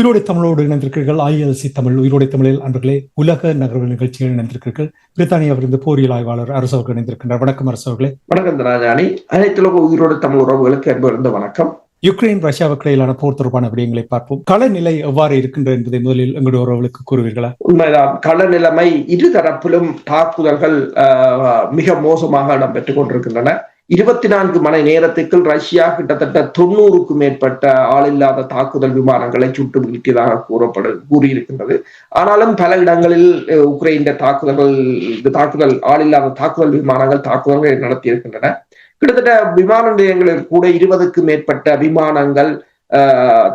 உயிரோடை தமிழோடு இணைந்திருக்கிறீர்கள். ஐஎல்சி தமிழ் உயிரோடை தமிழில் அன்பர்களே உலக நகர்வு நிகழ்ச்சியில் இணைந்திருக்கிறீர்கள். பிரித்தானியாவிலிருந்து போரியல் ஆய்வாளர் அரசு அவர்கள் இணைந்திருக்கின்றார் வணக்கம் அரசு அவர்களே. வணக்கம் ராஜாணி அனைத்துலக உயிரோடு தமிழ் உறவுகளுக்கு அன்பிருந்த வணக்கம். யுக்ரைன் ரஷ்யாவுக்கு இடையிலான போர் தொடர்பான விடயங்களை பார்ப்போம். கள நிலை எவ்வாறு இருக்கின்றது என்பதை முதலில் எங்களுடைய உறவுகளுக்கு கூறுவீர்களா? உண்மைதான். கள நிலைமை இரு தரப்பிலும் தாக்குதல்கள் மிக மோசமாக இடம்பெற்றுக் கொண்டிருக்கின்றன. இருபத்தி நான்கு மணி நேரத்துக்குள் ரஷ்யா கிட்டத்தட்ட தொண்ணூறுக்கும் மேற்பட்ட ஆளில்லாத தாக்குதல் விமானங்களை சுட்டு வீழ்த்தியதாக கூறப்படு கூறியிருக்கின்றது. ஆனாலும் பல இடங்களில் உக்ரைன் தாக்குதல்கள் இந்த தாக்குதல் ஆளில்லாத தாக்குதல் விமானங்கள் தாக்குதல்களை நடத்தியிருக்கின்றன. கிட்டத்தட்ட விமான நிலையங்களில் கூட இருபதுக்கும் மேற்பட்ட விமானங்கள் ஆஹ்,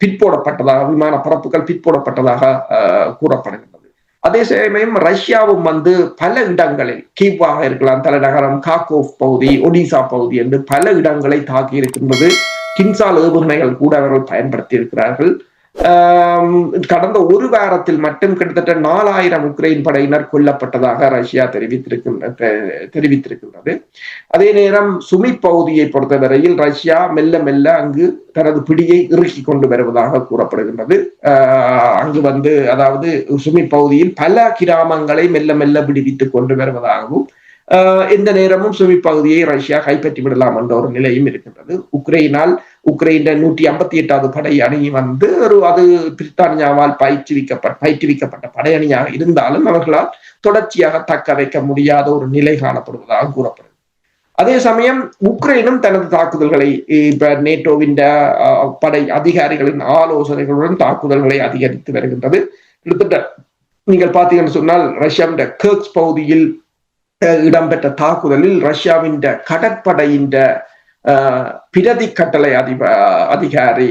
பிற்போடப்பட்டதாக விமான பரப்புகள் பிற்போடப்பட்டதாக கூறப்படுகின்றன. அதே சமயம் ரஷ்யாவும் வந்து பல இடங்களில் கீவாக இருக்கலாம் தலைநகரம் காக்கோவ் பகுதி ஒடிசா பகுதி என்று பல இடங்களை தாக்கி இருக்கின்றது கின்சால் ஏவுகணைகள் கூட அவர்கள் பயன்படுத்தி இருக்கிறார்கள் கடந்த ஒரு வாரத்தில் மட்டும் கிட்டத்தட்ட நாலாயிரம் உக்ரைன் படையினர் கொல்லப்பட்டதாக ரஷ்யா தெரிவித்திருக்கின்ற தெரிவித்திருக்கின்றது. அதே நேரம் சுமி பகுதியை பொறுத்தவரையில் ரஷ்யா மெல்ல மெல்ல அங்கு தனது பிடியை இறுக்கி கொண்டு வருவதாக கூறப்படுகின்றது. ஆஹ் அங்கு வந்து அதாவது சுமி பகுதியில் பல கிராமங்களை மெல்ல மெல்ல விடுவித்துக் கொண்டு வருவதாகவும் ஆஹ் எந்த நேரமும் சுமி பகுதியை ரஷ்யா கைப்பற்றி விடலாம் என்ற ஒரு நிலையும் இருக்கின்றது. உக்ரைனால் உக்ரைன் நூற்றி ஐம்பத்தி எட்டாவது படை அணி வந்து ஒரு அது பிரித்தானியாவால் பயிற்றுவிக்கப்பட்ட பயிற்றுவிக்கப்பட்ட படையணியாக இருந்தாலும் அவர்களால் தொடர்ச்சியாக தக்க வைக்க முடியாத ஒரு நிலை காணப்படுவதாக கூறப்படுகிறது. அதே சமயம் உக்ரைனும் தனது தாக்குதல்களை இப்ப நேட்டோவின் படை அதிகாரிகளின் ஆலோசனைகளுடன் தாக்குதல்களை அதிகரித்து வருகின்றது. கிட்டத்தட்ட நீங்கள் பார்த்தீங்கன்னு சொன்னால் ரஷ்யாவின் கர்க்ஸ் பகுதியில் அஹ், இடம்பெற்ற தாக்குதலில் ரஷ்யாவின் கடற்படையின் பிரதி கட்டளை அதிப அதிகாரி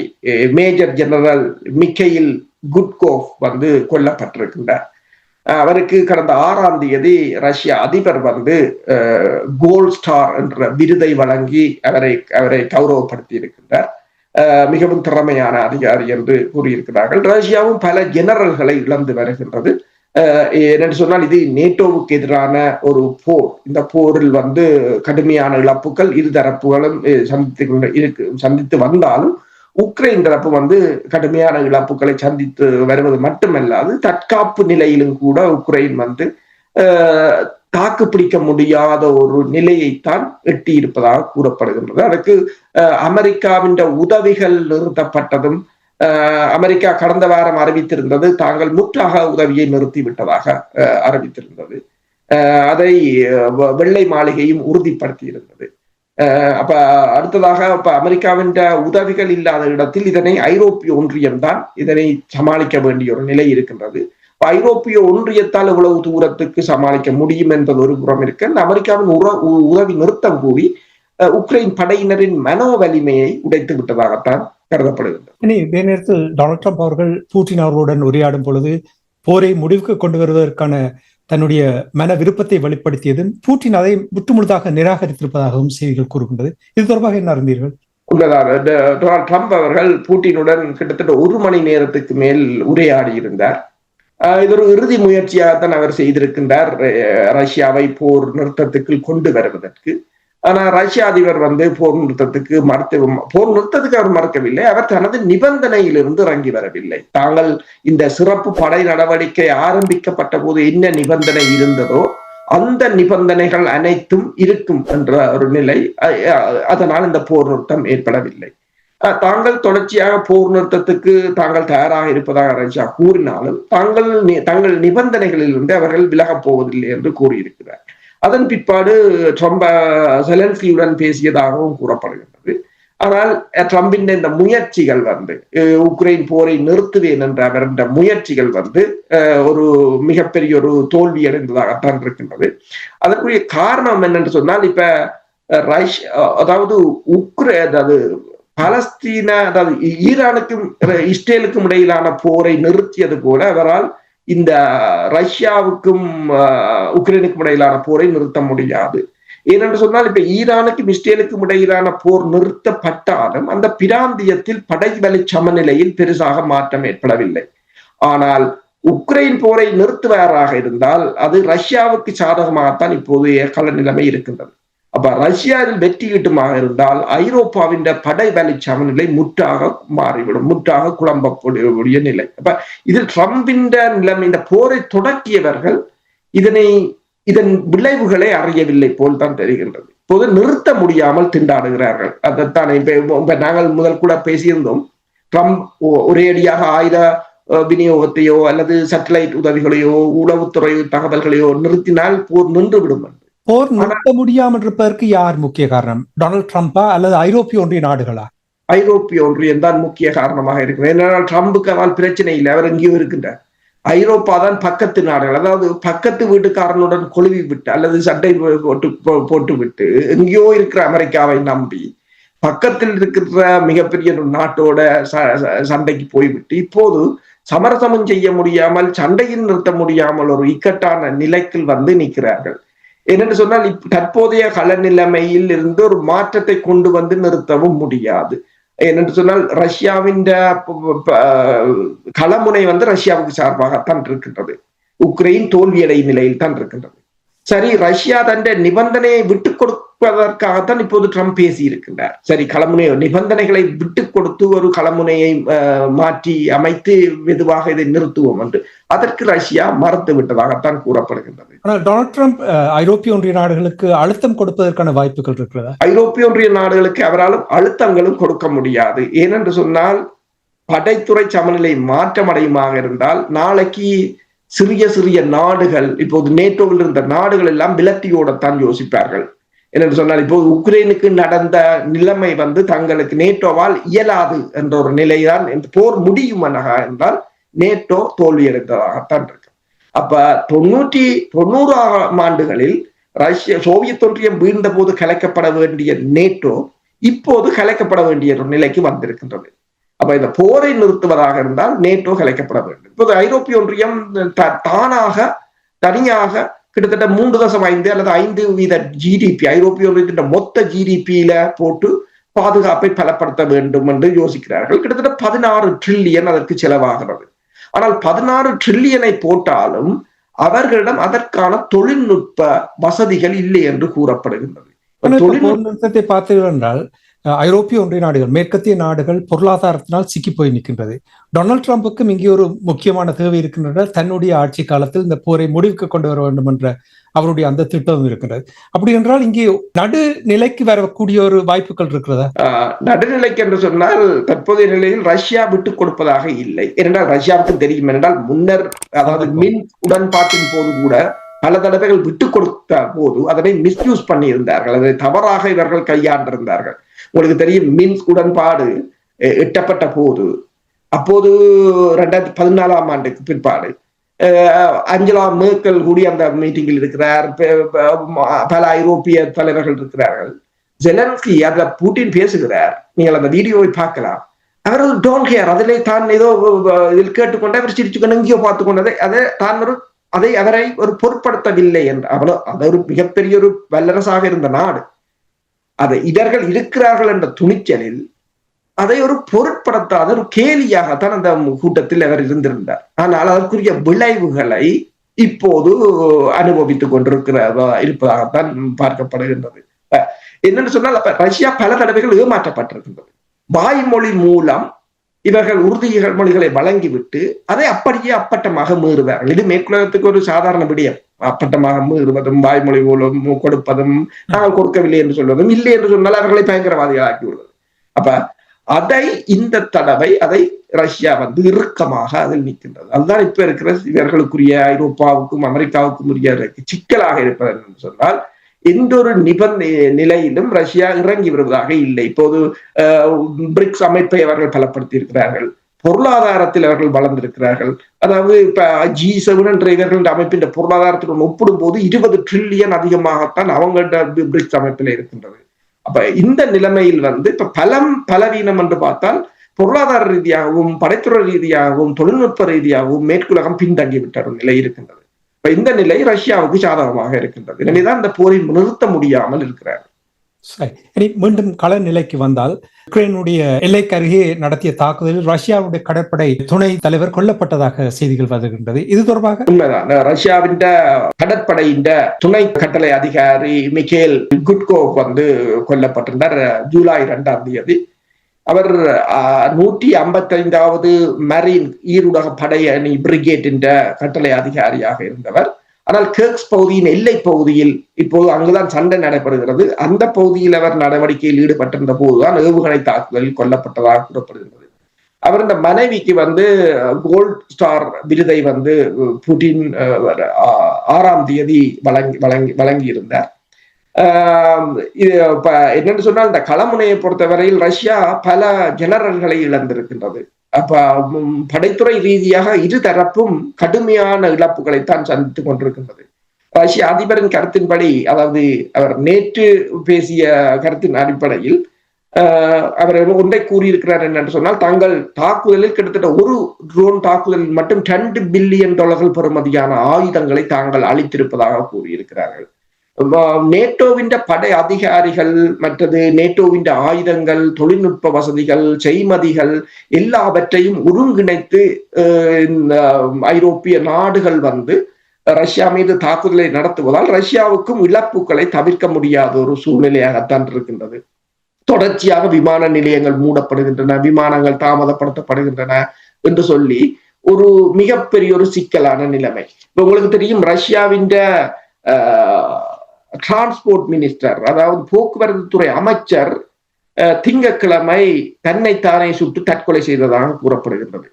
மேஜர் ஜெனரல் மிக்கையில் குட்கோஃப் வந்து கொல்லப்பட்டிருக்கின்றார். அவருக்கு கடந்த ஆறாம் தேதி ரஷ்ய அதிபர் வந்து கோல்ட் ஸ்டார் என்ற விருதை வழங்கி அவரை அவரை கௌரவப்படுத்தி இருக்கின்றார் மிகவும் திறமையான அதிகாரி என்று கூறியிருக்கிறார்கள். ரஷ்யாவும் பல ஜெனரல்களை இழந்து வருகின்றது. என்னென்று சொன்னால் இது நேட்டோவுக்கு எதிரான ஒரு போர். இந்த போரில் வந்து கடுமையான இழப்புகள் இரு தரப்புகளும் சந்தித்து இருக்கு சந்தித்து வந்தாலும் உக்ரைன் தரப்பு வந்து கடுமையான இழப்புகளை சந்தித்து வருவது மட்டுமல்லாது தற்காப்பு நிலையிலும் கூட உக்ரைன் வந்து தாக்கு பிடிக்க முடியாத ஒரு நிலையைத்தான் எட்டி இருப்பதாக கூறப்படுகின்றது. அதற்கு அஹ், அமெரிக்காவின் உதவிகள் நிறுத்தப்பட்டதும் அமெரிக்கா கடந்த வாரம் அறிவித்திருந்தது தாங்கள் முற்றாக உதவியை நிறுத்திவிட்டதாக அறிவித்திருந்தது. அதை வெள்ளை மாளிகையும் உறுதிப்படுத்தி இருந்தது அப்ப அடுத்ததாக இப்ப அமெரிக்காவின் உதவிகள் இல்லாத இடத்தில் இதனை ஐரோப்பிய ஒன்றியம் தான் இதனை சமாளிக்க வேண்டிய ஒரு நிலை இருக்கின்றது. ஐரோப்பிய ஒன்றியத்தால் இவ்வளவு தூரத்துக்கு சமாளிக்க முடியும் என்பது ஒரு புறம் இருக்க இந்த அமெரிக்காவின் உதவி நிறுத்தம் கூடி உக்ரைன் படையினரின் மனோ வலிமையை உடைத்து விட்டதாகத்தான் கருதப்படுகின்றது. இனி இதே நேரத்தில் டொனால்ட் ட்ரம்ப் அவர்கள் பூட்டின் அவர்களுடன் உரையாடும் பொழுது போரை முடிவுக்கு கொண்டு வருவதற்கான தன்னுடைய மன விருப்பத்தை வெளிப்படுத்தியதும் பூட்டின் அதை முற்றுமுழுதாக நிராகரித்திருப்பதாகவும் செய்திகள் கூறுகின்றது. இது தொடர்பாக என்ன அறிந்தீர்கள்? உண்மைதான் டொனால்ட் ட்ரம்ப் அவர்கள் பூட்டினுடன் கிட்டத்தட்ட ஒரு மணி நேரத்துக்கு மேல் உரையாடி இருந்தார் இது ஒரு இறுதி முயற்சியாகத்தான் அவர் செய்திருக்கின்றார். ரஷ்யாவை போர் நிறுத்தத்துக்கு கொண்டு வருவதற்கு. ஆனா ரஷ்ய அதிபர் வந்து போர் நிறுத்தத்துக்கு மறுத்து போர் நிறுத்தத்துக்கு அவர் மறுக்கவில்லை. அவர் தனது நிபந்தனையிலிருந்து இறங்கி வரவில்லை. தாங்கள் இந்த சிறப்பு படை நடவடிக்கை ஆரம்பிக்கப்பட்ட போது என்ன நிபந்தனை இருந்ததோ அந்த நிபந்தனைகள் அனைத்தும் இருக்கும் என்ற ஒரு நிலை அதனால் இந்த போர் நிறுத்தம் ஏற்படவில்லை. தாங்கள் தொடர்ச்சியாக போர் நிறுத்தத்துக்கு தாங்கள் தயாராக இருப்பதாக ரஷ்யா கூறினாலும் தாங்கள் தங்கள் நிபந்தனைகளிலிருந்து அவர்கள் விலகப் போவதில்லை என்று கூறியிருக்கிறார். அதன் பிற்பாடு ட்ரம்ப் செலன்ஸ்கியுடன் பேசியதாகவும் கூறப்படுகின்றது. ஆனால் ட்ரம்பின் இந்த முயற்சிகள் வந்து உக்ரைன் போரை நிறுத்துவேன் என்ற அவர் இந்த முயற்சிகள் வந்து ஒரு மிகப்பெரிய ஒரு தோல்வி அடைந்ததாகத்தான் இருக்கின்றது. அதற்குரிய காரணம் என்னென்று சொன்னால் இப்ப ரஷ் அதாவது உக்ரை அதாவது பலஸ்தீன அதாவது ஈரானுக்கும் இஸ்ரேலுக்கும் இடையிலான போரை நிறுத்தியது போல அவரால் இந்த ரஷ்யாவுக்கும் அஹ், உக்ரைனுக்கும் இடையிலான போரை நிறுத்த முடியாது. ஏனென்று சொன்னால் இப்ப ஈரானுக்கும் இஸ்ரேலுக்கும் இடையிலான போர் நிறுத்தப்பட்டாலும் அந்த பிராந்தியத்தில் படைவலி சமநிலையில் பெருசாக மாற்றம் ஏற்படவில்லை. ஆனால் உக்ரைன் போரை நிறுத்துவாராக இருந்தால் அது ரஷ்யாவுக்கு சாதகமாகத்தான் இப்போதைய கள நிலைமை இருக்கின்றது. அப்ப ரஷ்யாவில் வெற்றியீட்டுமாக இருந்தால் ஐரோப்பாவின் படை வேலை சமநிலை முற்றாக மாறிவிடும் முற்றாக குழம்பக்கூடிய நிலை. அப்ப இதில் ட்ரம்பின் நிலைமை இந்த போரை தொடக்கியவர்கள் இதனை இதன் விளைவுகளை அறியவில்லை போல் தான் தெரிகின்றது. இப்போது நிறுத்த முடியாமல் திண்டாடுகிறார்கள். அதைத்தான் இப்ப இப்ப நாங்கள் முதல் கூட பேசியிருந்தோம். ட்ரம்ப் ஒ- ஒரேடியாக ஆயுத அஹ், விநியோகத்தையோ அல்லது சேட்டலைட் உதவிகளையோ உளவுத்துறை தகவல்களையோ நிறுத்தினால் போர் நின்றுவிடும் என்று. போர் நிறுத்த முடியாமல் இருப்பதற்கு யார் முக்கிய காரணம்? டொனால்ட் ட்ரம்பா அல்லது ஐரோப்பிய ஒன்றிய நாடுகளா? ஐரோப்பிய ஒன்றியம் தான் முக்கிய காரணமாக இருக்கிறது. ஏனென்றால் ட்ரம்புக்கு அவன் பிரச்சனை இல்லை. அவர் எங்கேயும் இருக்கின்றார். ஐரோப்பா தான் பக்கத்து நாடுகள். அதாவது பக்கத்து வீட்டுக்காரனுடன் கொழுவி விட்டு அல்லது சட்டை போட்டு போட்டு விட்டு எங்கேயோ இருக்கிற அமெரிக்காவை நம்பி பக்கத்தில் இருக்கிற மிகப்பெரிய நாட்டோட சண்டைக்கு போய்விட்டு இப்போது சமரசமும் செய்ய முடியாமல் சண்டையில் நிறுத்த முடியாமல் ஒரு இக்கட்டான நிலைக்கு வந்து நிற்கிறார்கள். என்னென்று சொன்னால் தற்போதைய கள நிலைமையில் இருந்து ஒரு மாற்றத்தை கொண்டு வந்து நிறுத்தவும் முடியாது. என்னென்று சொன்னால் ரஷ்யாவின் களமுனை வந்து ரஷ்யாவுக்கு சார்பாகத்தான் இருக்கின்றது. உக்ரைன் தோல்வியடை நிலையில் தான் இருக்கின்றது. சரி ரஷ்யா தன் நிபந்தனையை விட்டு கொடு கொடுப்பதற்காகத்தான் இப்போது ட்ரம்ப் பேசி இருக்கின்றார் சரி களமுனை நிபந்தனைகளை விட்டுக் கொடுத்து ஒரு களமுனையை மாற்றி அமைத்து மெதுவாக இதை நிறுத்துவோம் என்று. அதற்கு ரஷ்யா மறுத்து விட்டதாகத்தான் கூறப்படுகின்றது. ஆனால் டொனால்ட் ட்ரம்ப் ஐரோப்பிய ஒன்றிய நாடுகளுக்கு அழுத்தம் கொடுப்பதற்கான வாய்ப்புகள் இருக்கிறதா? ஐரோப்பிய ஒன்றிய நாடுகளுக்கு அவராலும் அழுத்தங்களும் கொடுக்க முடியாது. ஏனென்று சொன்னால் படைத்துறை சமநிலை மாற்றமடையுமாக இருந்தால் நாளைக்கு சிறிய சிறிய நாடுகள் இப்போது நேட்டோவில் இருந்த நாடுகள் எல்லாம் விலத்தியோடத்தான் யோசிப்பார்கள். என்னென்று சொன்னால் இப்போது உக்ரைனுக்கு நடந்த நிலைமை வந்து தங்களுக்கு நேட்டோவால் இயலாது என்ற ஒரு நிலைதான் என்று போர் முடியும் என்றால் நேட்டோ தோல்வியடைந்ததாகத்தான் இருக்கு. அப்ப தொண்ணூற்றி தொண்ணூறாம் ஆண்டுகளில் ரஷ்ய சோவியத் ஒன்றியம் வீழ்ந்த போது கலைக்கப்பட வேண்டிய நேட்டோ இப்போது கலைக்கப்பட வேண்டிய ஒரு நிலைக்கு வந்திருக்கின்றது. அப்ப இந்த போரை நிறுத்துவதாக இருந்தால் நேட்டோ கலைக்கப்பட வேண்டும். இப்போது ஐரோப்பிய ஒன்றியம் த- தானாக தனியாக கிட்டத்தட்ட மூன்று தசம் ஐந்து அல்லது ஐந்து வீத ஜிடிபி ஐரோப்பிய ஒன்றியத்தின் மொத்த ஜிடிபியில போட்டு பாதுகாப்பை பலப்படுத்த வேண்டும் என்று யோசிக்கிறார்கள். கிட்டத்தட்ட பதினாறு ட்ரில்லியன் அதற்கு செலவாகிறது. ஆனால் பதினாறு ட்ரில்லியனை போட்டாலும் அவர்களிடம் அதற்கான தொழில்நுட்ப வசதிகள் இல்லை என்று கூறப்படுகின்றது. ஆனால் இப்ப தொழில்நுட்ப போர் நிறுத்தத்தை பார்த்தீர்கள் என்றால் ஐரோப்பிய ஒன்றிய நாடுகள் மேற்கத்திய நாடுகள் பொருளாதாரத்தினால் சிக்கி போய் நிற்கின்றது. டொனால்ட் ட்ரம்புக்கும் இங்கே ஒரு முக்கியமான தேவை இருக்கின்றன தன்னுடைய ஆட்சி காலத்தில் இந்த போரை முடிவுக்கு கொண்டு வர வேண்டும் என்ற அவருடைய அந்த திட்டம் இருக்கின்றது. அப்படி என்றால் இங்கே நடு நிலைக்கு வரக்கூடிய ஒரு வாய்ப்புகள் இருக்கிறதா? நடுநிலைக்கு என்று சொன்னால் தற்போதைய நிலையில் ரஷ்யா விட்டுக் கொடுப்பதாக இல்லை. ஏனென்றால் ரஷ்யாவுக்கு தெரியும் என்றால் முன்னர் அதாவது மின் உடன்பாட்டின் போது கூட பல தடவைகள் விட்டுக் கொடுத்த போது அதனை மிஸ்யூஸ் பண்ணி இருந்தார்கள் அதை தவறாக இவர்கள் கையாண்டிருந்தார்கள். உங்களுக்கு தெரியும் மீன்ஸ் உடன்பாடு எட்டப்பட்ட போது. அப்போது ரெண்டாயிரத்தி பதினாலாம் ஆண்டுக்கு பிற்பாடு அஞ்சலா மேர்க்கல் கூடி அந்த மீட்டிங்கில் இருக்கிறார் பல ஐரோப்பிய தலைவர்கள் இருக்கிறார்கள். ஜெலன்ஸ்கி அதுல புட்டின் பேசுகிறார். நீங்கள் அந்த வீடியோவை பார்க்கலாம். அவர் டோன்ட் கேர் அதிலே தான் ஏதோ இதில் கேட்டுக்கொண்டு அவர் சிரிச்சுக்கொண்டு எங்கேயோ பார்த்து கொண்டதை அதை தான் ஒரு அதை அவரை ஒரு பொருட்படுத்தவில்லை என்று அவ்வளவு அது ஒரு மிகப்பெரிய ஒரு வல்லரசாக இருந்த நாடு. அதை இவர்கள் இருக்கிறார்கள் என்ற துணிச்சலில் அதை ஒரு பொருட்படுத்தாத ஒரு கேலியாகத்தான் அந்த கூட்டத்தில் அவர் இருந்திருந்தார். ஆனால் அதற்குரிய விளைவுகளை இப்போது அனுபவித்துக் கொண்டிருக்கிற இருப்பதாகத்தான் பார்க்கப்படுகின்றது. அஹ் என்னன்னு சொன்னால் ரஷ்யா பல தடவைகள் ஏமாற்றப்பட்டிருக்கின்றது. வாய்மொழி மூலம் இவர்கள் உறுதிகள் மொழிகளை வழங்கிவிட்டு அதை அப்படியே அப்பட்டமாக மீறுவார்கள். இது மேற்குலகத்துக்கு ஒரு சாதாரண விடயம். அப்பட்டமாக மீறுவதும் வாய்மொழி மூலம் கொடுப்பதும் நாங்கள் கொடுக்கவில்லை என்று சொல்வதும் இல்லை என்று சொன்னால் அவர்களை பயங்கரவாதிகள் ஆக்கி அப்ப அதை இந்த தடவை அதை ரஷ்யா வந்து இறுக்கமாக அதில் நிற்கின்றது. அதுதான் இப்ப இருக்கிற இவர்களுக்குரிய ஐரோப்பாவுக்கும் அமெரிக்காவுக்கும் உரிய சிக்கலாக இருப்பது என்று சொன்னால் எந்த ஒரு நிபந்த நிலையிலும் ரஷ்யா இறங்கி வருவதாக இல்லை. இப்போது பிரிக்ஸ் அமைப்பை அவர்கள் பலப்படுத்தி இருக்கிறார்கள் பொருளாதாரத்தில் அவர்கள் வளர்ந்திருக்கிறார்கள். அதாவது இப்ப ஜி செவன் என்ற இவர்கள் அமைப்பின் பொருளாதாரத்துடன் ஒப்பிடும் போது இருபது ட்ரில்லியன் அதிகமாகத்தான் அவங்க பிரிக்ஸ் அமைப்பில் இருக்கின்றது. அப்ப இந்த நிலைமையில் வந்து இப்ப பலம் பலவீனம் என்று பார்த்தால் பொருளாதார ரீதியாகவும் படைத்துறை ரீதியாகவும் தொழில்நுட்ப ரீதியாகவும் மேற்குலகம் பின்தங்கி விட்ட ஒரு நிலை இருக்கின்றது. இப்ப இந்த நிலை ரஷ்யாவுக்கு சாதகமாக இருக்கின்றது. எனவேதான் இந்த போரை நிறுத்த முடியாமல் இருக்கிறார் சரி. மீண்டும் கள நிலைக்கு வந்தால் உக்ரைனுடைய எல்லைக்கு அருகே நடத்திய தாக்குதலில் ரஷ்யாவுடைய கடற்படை துணை தலைவர் கொல்லப்பட்டதாக செய்திகள் வருகின்றது. இது தொடர்பாக உண்மைதான். ரஷ்யாவின் கடற்படையின் துணை கட்டளை அதிகாரி மிகேல் குட்கோவ் வந்து கொல்லப்பட்டிருந்தார் ஜூலை இரண்டாம் தேதி. அவர் நூற்றி ஐம்பத்தைந்தாவது மரீன் ஈருடக படையணி பிரிகேட் என்ற கட்டளை அதிகாரியாக இருந்தவர். ஆனால் கேக்ஸ் பகுதியின் எல்லை பகுதியில் இப்போது அங்குதான் சண்டை நடைபெறுகிறது. அந்த பகுதியில் அவர் நடவடிக்கையில் ஈடுபட்டிருந்த போதுதான் ஏவுகணை தாக்குதலில் கொல்லப்பட்டதாக கூறப்படுகிறது அவர் இந்த மனைவிக்கு வந்து கோல்ட் ஸ்டார் விருதை வந்து புட்டின் ஆறாம் தேதி வழங்கி வழங்கி வழங்கியிருந்தார். இது இப்ப என்னன்னு சொன்னால் இந்த களமுனையை பொறுத்தவரையில் ரஷ்யா பல ஜெனரல்களை இழந்திருக்கின்றது. அப்ப படைத்துறை ரீதியாக இரு தரப்பும் கடுமையான இழப்புகளைத்தான் சந்தித்துக் கொண்டிருக்கின்றது. ரஷ்ய அதிபரின் கருத்தின்படி அதாவது அவர் நேற்று பேசிய கருத்தின் அடிப்படையில் அவர் ஒன்றை கூறியிருக்கிறார் என்னென்று சொன்னால் தாங்கள் தாக்குதலில் கிட்டத்தட்ட ஒரு ட்ரோன் தாக்குதலில் மட்டும் ரெண்டு பில்லியன் டாலர்கள் பெறுமதியான ஆயுதங்களை தாங்கள் அளித்திருப்பதாக கூறியிருக்கிறார்கள். நேட்டோவின் படை அதிகாரிகள் மற்றது நேட்டோவின் ஆயுதங்கள் தொழில்நுட்ப வசதிகள் செய்மதிகள் எல்லாவற்றையும் ஒருங்கிணைத்து ஐரோப்பிய நாடுகள் வந்து ரஷ்யா மீது தாக்குதலை நடத்துவதால் ரஷ்யாவுக்கும் இழப்புகளை தவிர்க்க முடியாத ஒரு சூழ்நிலையாகத்தான் இருக்கின்றது. தொடர்ச்சியாக விமான நிலையங்கள் மூடப்படுகின்றன விமானங்கள் தாமதப்படுத்தப்படுகின்றன என்று சொல்லி ஒரு மிகப்பெரிய ஒரு சிக்கலான நிலைமை. உங்களுக்கு தெரியும் ரஷ்யாவின் டிரான்ஸ்போர்ட் மினிஸ்டர் அதாவது போக்குவரத்து துறை அமைச்சர் திங்கக்கிழமை தன்னைத்தானே சுட்டு தற்கொலை செய்ததாக கூறப்படுகின்றது.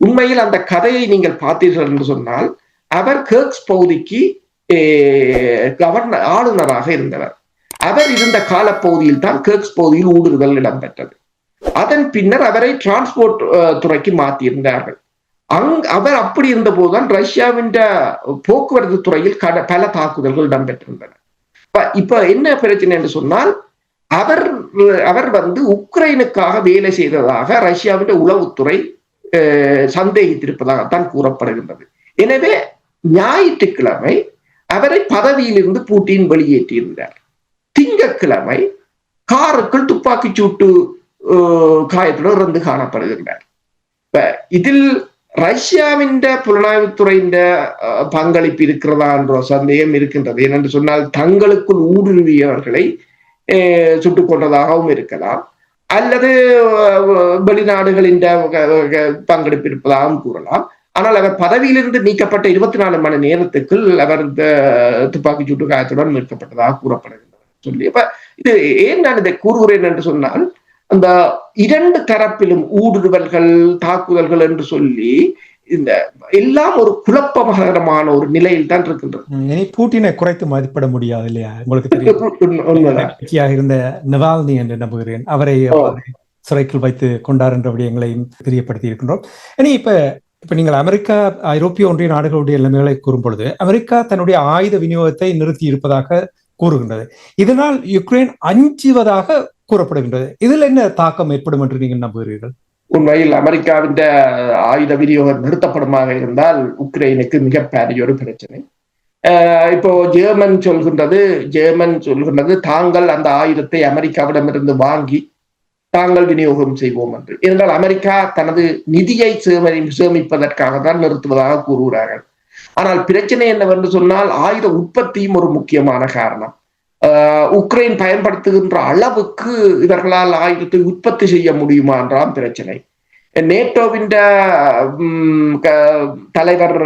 உண்மையில் அந்த கதையை நீங்கள் பார்த்தீர்கள் என்று சொன்னால் அவர் கேர்க்ஸ் பகுதிக்கு கவர்னர் ஆளுநராக இருந்தவர். அவர் இருந்த காலப்பகுதியில் தான் கேர்க்ஸ் பகுதியில் ஊடுருதல் இடம்பெற்றது அதன் பின்னர் அவரை டிரான்ஸ்போர்ட் துறைக்கு மாற்றியிருந்தார்கள் அங் அவர் அப்படி இருந்த போதுதான் ரஷ்யாவின் போக்குவரத்து துறையில் பல தாக்குதல்கள் இடம்பெற்றிருந்தன. இப்ப என்ன பிரச்சனை என்று சொன்னால் அவர் அவர் வந்து உக்ரைனுக்காக வேலை செய்ததாக ரஷ்யாவின் உளவுத்துறை சந்தேகித்திருப்பதாகத்தான் கூறப்படுகின்றது. எனவே ஞாயிற்றுக்கிழமை அவரை பதவியிலிருந்து பூட்டின் வெளியேற்றியிருந்தார். திங்கக்கிழமை காருக்குள் துப்பாக்கி சூட்டு காயத்துடன் இறந்து காணப்படுகின்றார். இதில் ரஷ்யாவின் புலனாய்வுத்துறையின் பங்களிப்பு இருக்கிறதா என்ற சந்தேகம் இருக்கின்றது. ஏனென்று சொன்னால் தங்களுக்குள் ஊடுருவியவர்களை சுட்டுக் கொண்டதாகவும் இருக்கலாம். அல்லது வெளிநாடுகளின் பங்கெடுப்பு இருப்பதாகவும் கூறலாம். ஆனால் அவர் பதவியிலிருந்து நீக்கப்பட்ட இருபத்தி நாலு மணி நேரத்துக்குள் அவர் துப்பாக்கி சூட்டு காயத்துடன் மீட்கப்பட்டதாக கூறப்படுகின்றது. சொல்லி அப்ப இது ஏன் நான் இதை கூறுகிறேன் என்று சொன்னால் அந்த இரண்டு தரப்பிலும் ஊடுருவல்கள் தாக்குதல்கள் என்று சொல்லி இந்த எல்லாம் ஒரு குழப்பகரமான ஒரு நிலையில் தான் இருக்கின்றது. இனி பூட்டினை குறைத்து மதிப்பிட முடியாது இல்லையா? உங்களுக்கு இருந்த நிவால்னி என்று நம்புகிறேன். அவரை சிறைக்குள் வைத்து கொண்டார் என்ற விடயங்களையும் தெரியப்படுத்தி இருக்கின்றோம். இனி இப்ப இப்ப நீங்கள் அமெரிக்கா ஐரோப்பிய ஒன்றிய நாடுகளுடைய நிலைமைகளை கூறும் பொழுது அமெரிக்கா தன்னுடைய ஆயுத விநியோகத்தை நிறுத்தி இருப்பதாக கூறுகின்றது. இதனால் யுக்ரைன் அஞ்சுவதாக கூறப்படுகின்றது. இதில் என்ன தாக்கம் ஏற்படும் என்று நீங்கள் நம்புகிறீர்கள்? உண்மையில் அமெரிக்காவின் ஆயுத விநியோகம் நிறுத்தப்படுமாக இருந்தால் உக்ரைனுக்கு மிகப்பெரிய ஒரு பிரச்சனை. இப்போ ஜெர்மன் சொல்கின்றது ஜெர்மன் சொல்கின்றது தாங்கள் அந்த ஆயுதத்தை அமெரிக்காவிடமிருந்து வாங்கி தாங்கள் விநியோகம் செய்வோம் என்று. இருந்தால் அமெரிக்கா தனது நிதியை சேமிப்பதற்காக தான் நிறுத்துவதாக கூறுகிறார்கள். ஆனால் பிரச்சனை என்னவென்று சொன்னால் ஆயுத உற்பத்தியும் ஒரு முக்கியமான காரணம். உக்ரைன் பயன்படுத்துகின்ற அளவுக்கு இவர்களால் ஆயுதத்தை உற்பத்தி செய்ய முடியுமா என்றாம் பிரச்சனை. நேட்டோவின் தலைவர்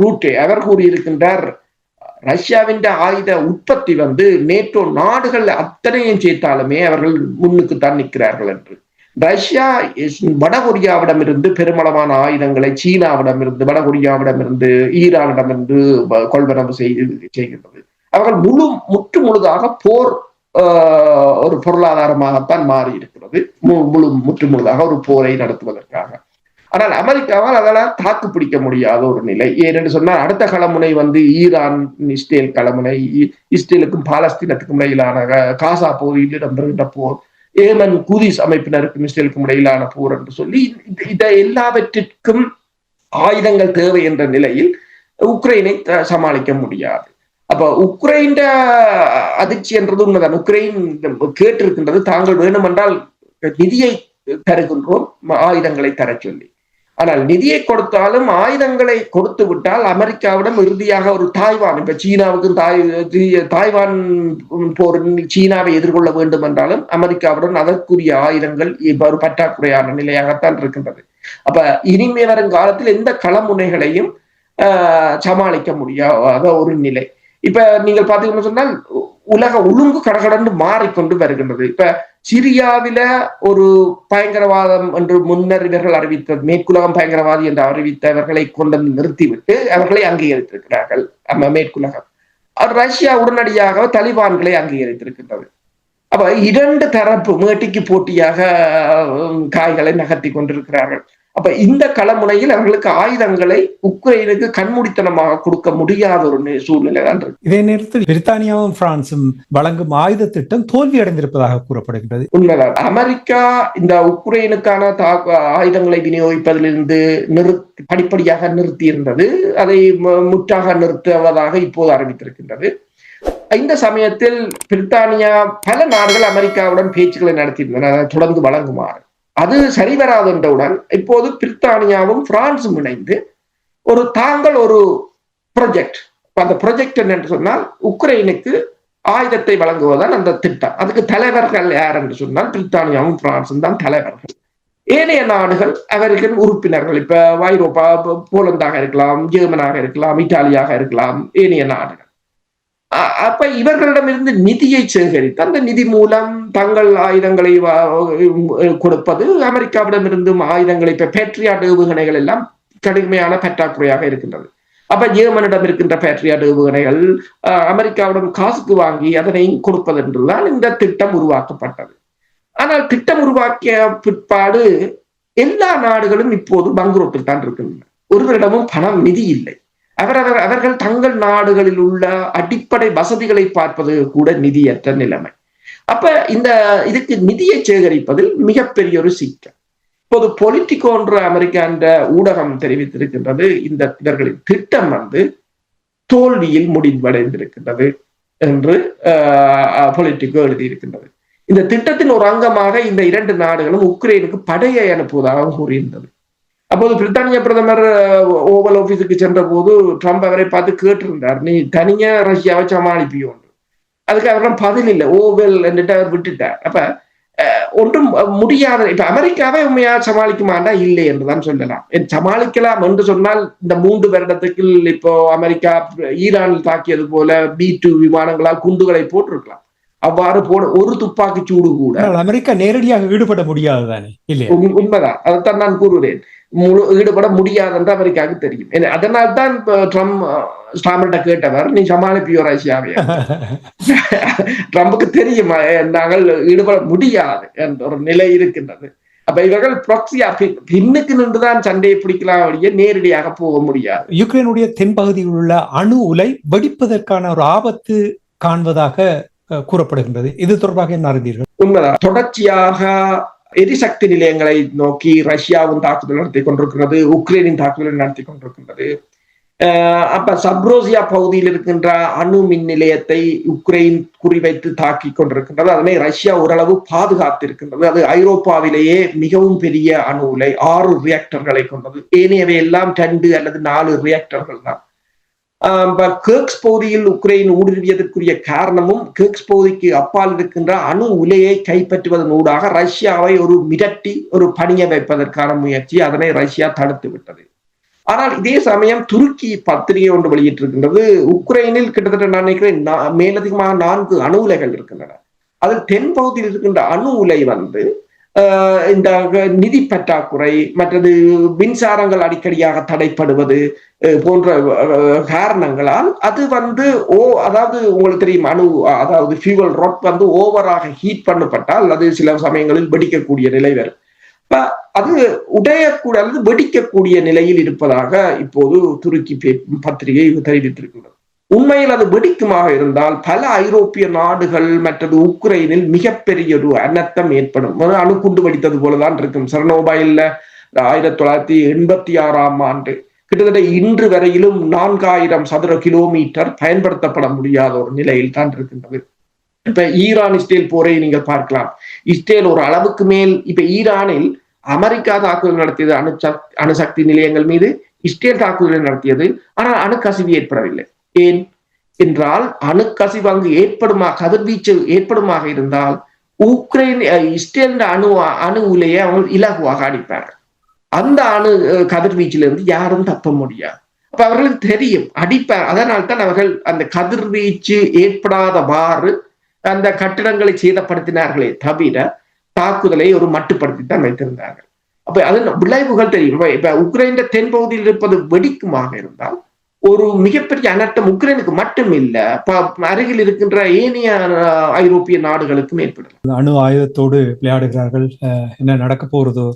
ரூட்டே அவர் கூறியிருக்கின்றார் ரஷ்யாவின் ஆயுத உற்பத்தி வந்து நேட்டோ நாடுகள் அத்தனையும் சேர்த்தாலுமே அவர்கள் முன்னுக்கு தான் நிற்கிறார்கள் என்று. ரஷ்யா வடகொரியாவிடமிருந்து பெருமளவான ஆயுதங்களை சீனாவிடமிருந்து வடகொரியாவிடமிருந்து ஈரானிடமிருந்து வ- கொள்வனவு செய்து செய்கின்றது. அவர்கள் முழு முற்று முழுதாக போர் ஆஹ், ஒரு பொருளாதாரமாகத்தான் மாறி இருக்கிறது முழு முற்று முழுதாக ஒரு போரை நடத்துவதற்காக. ஆனால் அமெரிக்காவால் அதெல்லாம் தாக்கு பிடிக்க முடியாத ஒரு நிலை. ஏனென்று சொன்னால் அடுத்த களமுனை வந்து ஈரான் இஸ்ரேல் களமுனை இஸ்ரேலுக்கும் பாலஸ்தீனத்துக்கும் இடையிலான காசா பகுதியில் இடம்பெறுகின்ற போர் ஏமன் குதிஸ் அமைப்பினருக்கும் இஸ்ரேலுக்கும் இடையிலான போர் என்று சொல்லி இதை எல்லாவற்றிற்கும் ஆயுதங்கள் தேவை என்ற நிலையில் உக்ரைனை சமாளிக்க முடியாது. அப்ப உக்ரைன் அதிர்ச்சி என்றது உண்மைதான். உக்ரைன் கேட்டிருக்கின்றது தாங்கள் வேணுமென்றால் நிதியை தருகின்றோம் ஆயுதங்களை தரச் சொல்லி ஆனால் நிதியை கொடுத்தாலும் ஆயுதங்களை கொடுத்து விட்டால் அமெரிக்காவிடம் இறுதியாக ஒரு தாய்வான் இப்ப சீனாவுக்கும் தாய் தாய்வான் போர் சீனாவை எதிர்கொள்ள வேண்டும் என்றாலும் அமெரிக்காவுடன் அதற்குரிய ஆயுதங்கள் இப்ப ஒரு பற்றாக்குறையான நிலையாகத்தான் இருக்கின்றது. அப்ப இனிமே வரும் காலத்தில் எந்த களமுனைகளையும் ஆஹ், சமாளிக்க முடியாத ஒரு நிலை. இப்ப நீங்கள் பாத்தீங்கன்னு சொன்னால் உலக ஒழுங்கு கடகடன்னு மாறிக்கொண்டு வருகின்றது. இப்ப சிரியாவில ஒரு பயங்கரவாதம் என்று முன்னர் இவர்கள் அறிவித்த மேற்குலகம் பயங்கரவாதி என்று அறிவித்தவர்களை கொண்டு வந்து நிறுத்திவிட்டு அவர்களை அங்கீகரித்திருக்கிறார்கள். நம்ம மேற்குலகம். ரஷ்யா உடனடியாக தலிபான்களை அங்கீகரித்திருக்கின்றது. அப்ப இரண்டு தரப்பு மேட்டிக்கு போட்டியாக காய்களை நகர்த்தி கொண்டிருக்கிறார்கள். அப்ப இந்த களமுனையில் அவர்களுக்கு ஆயுதங்களை உக்ரைனுக்கு கண்மூடித்தனமாக கொடுக்க முடியாத ஒரு சூழ்நிலை தான் இருக்கு. இதே நேரத்தில் பிரித்தானியாவும் பிரான்சும் வழங்கும் ஆயுத திட்டம் தோல்வி அடைந்திருப்பதாக கூறப்படுகின்றது. உண்மைதான். அமெரிக்கா இந்த உக்ரைனுக்கான ஆயுதங்களை விநியோகிப்பதிலிருந்து நிறுத்தி படிப்படியாக நிறுத்தி இருந்தது அதை முற்றாக நிறுத்துவதாக இப்போது அறிவித்திருக்கின்றது. இந்த சமயத்தில் பிரித்தானியா பல நாடுகள் அமெரிக்காவுடன் பேச்சுக்களை நடத்தியிருந்தன. தொடர்ந்து வழங்குமாறு. அது சரிவராது இப்போது பிரித்தானியாவும் பிரான்சும் இணைந்து ஒரு தாங்கள் ஒரு ப்ரொஜெக்ட் அந்த ப்ரொஜெக்ட் என்னென்று சொன்னால் உக்ரைனுக்கு ஆயுதத்தை வழங்குவதுதான் அந்த திட்டம். அதுக்கு தலைவர்கள் யார் என்று சொன்னால் பிரித்தானியாவும் பிரான்சும் தான் தலைவர்கள். ஏனைய நாடுகள் அவர்கள் உறுப்பினர்கள். இப்ப ஐரோப்பா போலந்தாக இருக்கலாம் ஜெர்மனாக இருக்கலாம் இத்தாலியாக இருக்கலாம் ஏனைய நாடுகள். அப்ப இவர்களிடமிருந்து நிதியை சேகரித்து அந்த நிதி மூலம் தங்கள் ஆயுதங்களை கொடுப்பது அமெரிக்காவிடமிருந்தும் ஆயுதங்களை இப்ப பேட்ரியாட் ஏவுகணைகள் எல்லாம் கடுமையான பற்றாக்குறையாக இருக்கின்றது. அப்ப ஜெர்மனிடம் இருக்கின்ற பேட்ரியாட் ஏவுகணைகள் அஹ், அமெரிக்காவிடம் காசுக்கு வாங்கி அதனை கொடுப்பதென்றுதான் இந்த திட்டம் உருவாக்கப்பட்டது. ஆனால் திட்டம் உருவாக்கிய பிற்பாடு எல்லா நாடுகளும் இப்போது பங்குரோட்டில் தான் இருக்கின்றன ஒருவரிடமும் பணம் நிதி இல்லை. அவரவர் அவர்கள் தங்கள் நாடுகளில் உள்ள அடிப்படை வசதிகளை பார்ப்பது கூட நிதியற்ற நிலைமை. அப்ப இந்த இதுக்கு நிதியை சேகரிப்பதில் மிகப்பெரிய ஒரு சிக்கல். இப்போது பொலிட்டிகோன்ற அமெரிக்கா என்ற ஊடகம் தெரிவித்திருக்கின்றது இந்த இவர்களின் திட்டம் வந்து தோல்வியில் முடிவடைந்திருக்கின்றது என்று பொலிட்டிகோ எழுதியிருக்கின்றது. இந்த திட்டத்தின் ஒரு அங்கமாக இந்த இரண்டு நாடுகளும் உக்ரைனுக்கு படையை அனுப்புவதாக கூறியிருந்தது. அப்போது பிரித்தானிய பிரதமர் ஓவல் ஆபீஸுக்கு சென்ற போது ட்ரம்ப் அவரை பார்த்து கேட்டிருந்தார் நீ தனியா ரஷ்யாவை சமாளிப்பியோ. அதுக்கு பதில் இல்லை. ஓவல் என்றுட்டு அவர் விட்டுட்டார். அப்ப ஒன்றும் முடியாத இப்ப அமெரிக்காவை உண்மையா சமாளிக்குமாண்டா? இல்லை என்றுதான் சொல்லலாம். சமாளிக்கலாம் என்று சொன்னால் இந்த மூன்று வருடத்துக்கு இப்போ அமெரிக்கா ஈரானில் தாக்கியது போல பி டூ விமானங்களால் குண்டுகளை போட்டிருக்கலாம். அவ்வாறு போட ஒரு துப்பாக்கி சூடு கூட. அமெரிக்கா நேரடியாக ஈடுபட முடியாது தானே உண்மைதான். அதைத்தான் நான் கூறுகிறேன். முழு ஈடுபட முடியாது என்று அமெரிக்காவுக்கு தெரியும். ஏன்னா, அதனால்தான் இப்ப ட்ரம்ப் ஸ்டாமர்ட்ட கேட்டவர் நீ சமாளிப்பியோ ரஷ்யாவை. ட்ரம்புக்கு தெரியும் நாங்கள் ஈடுபட முடியாது என்ற ஒரு நிலை இருக்கின்றது. அப்ப இவர்கள் ப்ராக்சியா பின்னுக்கு நின்றுதான் சண்டையை பிடிக்கலாம் ஒழிய நேரடியாக போக முடியாது. யுக்ரைனுடைய தென்பகுதியில் உள்ள அணு உலை வெடிப்பதற்கான ஒரு ஆபத்து காண்பதாக கூறப்படுகின்றது. இது தொடர்பாக என்ன அறிந்தீர்கள்? உண்மைதான். தொடர்ச்சியாக எரிசக்தி நிலையங்களை நோக்கி ரஷ்யாவும் தாக்குதல் நடத்தி கொண்டிருக்கிறது உக்ரைனின் தாக்குதல் நடத்தி கொண்டிருக்கின்றது அப்ப சப்ரோசியா பகுதியில் இருக்கின்ற அணு மின் நிலையத்தை உக்ரைன் குறிவைத்து தாக்கி கொண்டிருக்கின்றது. அதனை ரஷ்யா ஓரளவு பாதுகாத்திருக்கின்றது. அது ஐரோப்பாவிலேயே மிகவும் பெரிய அணு உலை ஆறு ரியாக்டர்களை கொண்டது. ஏனையவை எல்லாம் ரெண்டு அல்லது நாலு ரியாக்டர்கள் தான். கேர்க்ஸ் பகுதியில் உக்ரைன் ஊடுருவியதற்குரிய காரணமும் கேர்க்ஸ் பகுதிக்கு அப்பால் இருக்கின்ற அணு உலையை கைப்பற்றுவதன் ஊடாக ரஷ்யாவை ஒரு மிரட்டி ஒரு பணிய வைப்பதற்கான முயற்சி அதனை ரஷ்யா தடுத்து விட்டது. ஆனால் இதே சமயம் துருக்கி பத்திரிகை ஒன்று வெளியிட்டிருக்கின்றது. உக்ரைனில் கிட்டத்தட்ட நான் நினைக்கிறேன் மேலதிகமாக நான்கு அணு உலைகள் இருக்கின்றன. அதில் தென் பகுதியில் இருக்கின்ற அணு உலை வந்து இந்த நிதி பற்றாக்குறை மற்றது மின்சாரங்கள் அடிக்கடியாக தடைப்படுவது போன்ற காரணங்களால் அது வந்து ஓ அதாவது உங்களுக்கு தெரியும் அணு அதாவது ஃபியூவல் ரொட் வந்து ஓவராக ஹீட் பண்ணப்பட்டால் அது சில சமயங்களில் வெடிக்கக்கூடிய நிலை வரும். அது உடையக்கூட அல்லது வெடிக்கக்கூடிய நிலையில் இருப்பதாக இப்போது துருக்கி பத்திரிகை தெரிவித்திருக்கின்றது. உண்மையில் அது வெடிக்குமாக இருந்தால் பல ஐரோப்பிய நாடுகள் மற்றது உக்ரைனில் மிகப்பெரிய ஒரு அனர்த்தம் ஏற்படும். ஒரு அணுக்குண்டு வெடித்தது போலதான் இருக்கும். சரணோபாயில்ல ஆயிரத்தி தொள்ளாயிரத்தி எண்பத்தி ஆறாம் ஆண்டு. கிட்டத்தட்ட இன்று வரையிலும் நான்காயிரம் சதுர கிலோமீட்டர் பயன்படுத்தப்பட முடியாத ஒரு நிலையில் தான் இருக்கின்றது. இப்ப ஈரான் இஸ்ரேல் போரை நீங்கள் பார்க்கலாம். இஸ்ரேல் ஒரு அளவுக்கு மேல் இப்ப ஈரானில் அமெரிக்கா தாக்குதல் நடத்தியது அணு அணுசக்தி நிலையங்கள் மீது இஸ்ரேல் தாக்குதல் நடத்தியது. ஆனால் அணுக்கசிவு ஏற்படவில்லை. ஏன்? என்றால் அணுக்கசிவு அங்கு ஏற்படுமா கதிர்வீச்சு ஏற்படுமாக இருந்தால் உக்ரைன் இஸ்ரேல் அணு அணு உலையை அவங்க இலகுவாக அடிப்பாங்க. அந்த அணு கதிர்வீச்சில இருந்து யாரும் தப்ப முடியாது. அப்ப அவர்களுக்கு தெரியும் அடிப்பார் அதனால் தான் அவர்கள் அந்த கதிர்வீச்சு ஏற்படாதவாறு அந்த கட்டிடங்களை சேதப்படுத்தினார்களே தவிர தாக்குதலை ஒரு மட்டுப்படுத்தி தான் வைத்திருந்தார்கள். அப்ப அதன் விளைவுகள் தெரியும். இப்ப- இப்ப உக்ரைன் தென்பகுதியில் இருப்பது வெடிக்குமாக இருந்தால் ஒரு மிகப்பெரிய அனர்த்தம் உக்ரைனுக்கு மட்டும் இல்ல அருகில் இருக்கின்ற ஏனைய ஐரோப்பிய நாடுகளுக்கும் ஏற்படலாம் அணு ஆயுதத்தோடு விளையாடுகிறார்கள். அஹ், என்ன நடக்க போறதோ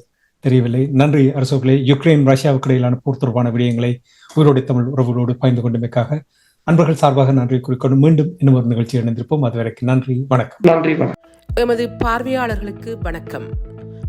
தெரியவில்லை. நன்றி அரசோர்களே. யுக்ரைன் ரஷ்யாவுக்கு இடையிலான போர் தொடர்பான விடயங்களை உயிரோடை தமிழ் உறவுகளோடு பகிர்ந்து கொண்டமைக்காக அன்பர்கள் சார்பாக நன்றி குறிக்கொண்டு மீண்டும் இன்னும் ஒரு நிகழ்ச்சி இணைந்திருப்போம். அதுவரைக்கும் நன்றி வணக்கம். நன்றி வணக்கம். எமது பார்வையாளர்களுக்கு வணக்கம்.